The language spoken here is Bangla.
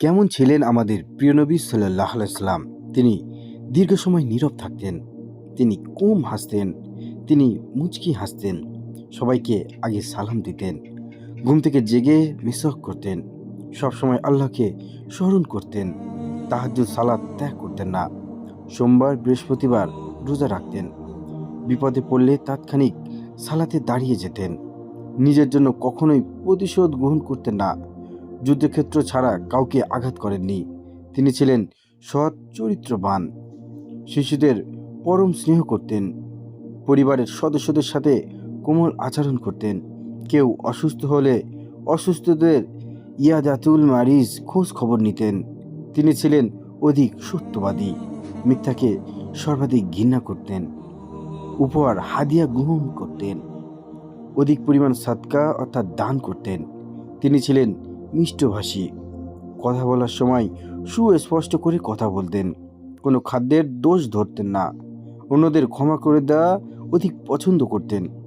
কেমন ছিলেন আমাদের প্রিয় নবী সাল্লাহ সাল্লাম? তিনি দীর্ঘ সময় নীরব থাকতেন, তিনি কম হাসতেন, তিনি মুচকি হাসতেন, সবাইকে আগে সালাম দিতেন, ঘুম থেকে জেগে মিসক করতেন সবসময় আল্লাহকে স্মরণ করতেন তাহাজুদ সালাদ ত্যাগ করতেন না, সোমবার, বৃহস্পতিবার রোজা রাখতেন, বিপদে পড়লে তাৎক্ষণিক সালাতে দাঁড়িয়ে যেতেন, নিজের জন্য কখনোই প্রতিশোধ গ্রহণ করতেন না যুদ্ধক্ষেত্র ছাড়া কাউকে আঘাত করেননি। তিনি ছিলেন সৎ, চরিত্রবান। শিশুদের পরম স্নেহ করতেন। পরিবারের সদস্যদের সাথে কোমল আচরণ করতেন। কেউ অসুস্থ হলে অসুস্থদের ইয়াদাতুল মারিজ খোঁজ খবর নিতেন। তিনি ছিলেন অধিক সত্যবাদী, মিথ্যাকে সর্বাধিক ঘৃণা করতেন। উপহার, হাদিয়া গ্রহণ করতেন। অধিক পরিমাণ সাদকা অর্থাৎ দান করতেন। তিনি ছিলেন মিষ্টভাষী। কথা বলার সময় সুস্পষ্ট করে কথা বলতেন। কোনো খাদ্যের দোষ ধরতেন না। অন্যদের ক্ষমা করে দেওয়া অধিক পছন্দ করতেন।